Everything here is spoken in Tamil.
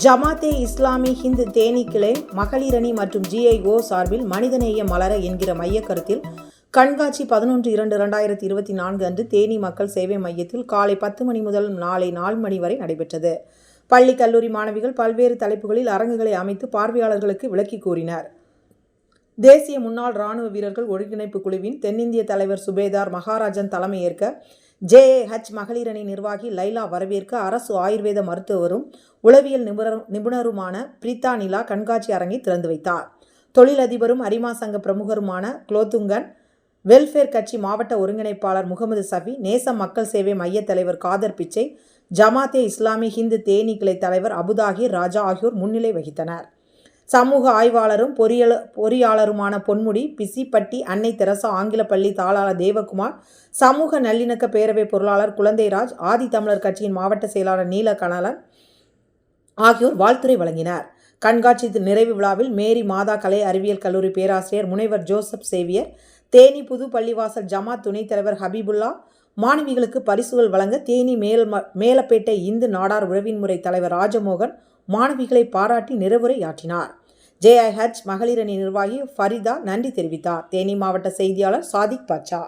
ஜமாத்தே இஸ்லாமி ஹிந்த் தேனி கிளை மகளிரணி மற்றும் ஜிஐஓ சார்பில் மனிதநேய மலர என்கிற மைய கருத்தில் கண்காட்சி பதினொன்று இரண்டு இரண்டாயிரத்தி இருபத்தி நான்கு அன்று தேனி மக்கள் சேவை மையத்தில் காலை பத்து மணி முதல் நாளை நாலு மணி வரை நடைபெற்றது. பள்ளி கல்லூரி மாணவிகள் பல்வேறு தலைப்புகளில் அரங்குகளை அமைத்து பார்வையாளர்களுக்கு விளக்கி கூறினர். தேசிய முன்னாள் ராணுவ வீரர்கள் ஒருங்கிணைப்பு குழுவின் தென்னிந்திய தலைவர் சுபேதார் மகாராஜன் தலைமையேற்க ஜேஏஹெச் மகளிரணி நிர்வாகி லைலா வரவேற்க அரசு ஆயுர்வேத மருத்துவரும் உளவியல் நிபுணர் நிபுணருமான பிரீதா நிலா கண்காட்சி அரங்கை திறந்து வைத்தார். தொழிலதிபரும் அரிமா சங்க பிரமுகருமான குலோத்துங்கன் வெல்ஃபேர் கட்சி மாவட்ட ஒருங்கிணைப்பாளர் முகமது சஃபி நேச மக்கள் சேவை மைய தலைவர் காதர் பிச்சை ஜமாத்தே இஸ்லாமி ஹிந்து தேனி கிளை தலைவர் அபுதாகிர் ராஜா ஆகியோர் முன்னிலை வகித்தனர். சமூக ஆய்வாளரும் பொறியல பொறியாளருமான பொன்முடி பிசிப்பட்டி அன்னை தெரசா ஆங்கில பள்ளி தாளாளர் தேவகுமார் சமூக நல்லிணக்க பேரவை பொருளாளர் குழந்தைராஜ் ஆதி தமிழர் கட்சியின் மாவட்ட செயலாளர் நீலகணலன் ஆகியோர் வாழ்த்துரை வழங்கினர். கண்காட்சி நிறைவு விழாவில் மேரி மாதா கலை அறிவியல் கல்லூரி பேராசிரியர் முனைவர் ஜோசப் சேவியர் தேனி புது பள்ளிவாசல் ஜமாத் துணைத் தலைவர் ஹபீபுல்லா மாணவிகளுக்கு பரிசுகள் வழங்க தேனி மேல் மேலப்பேட்டை இந்து நாடார் உறவின்முறை தலைவர் ராஜமோகன் மாணவிகளை பாராட்டி நிறைவுரையாற்றினார். ஜேஐஹெச் மகளிரணி நிர்வாகி ஃபரிதா நன்றி தெரிவித்தார். தேனி மாவட்ட செய்தியாளர் சாதிக் பாட்சா.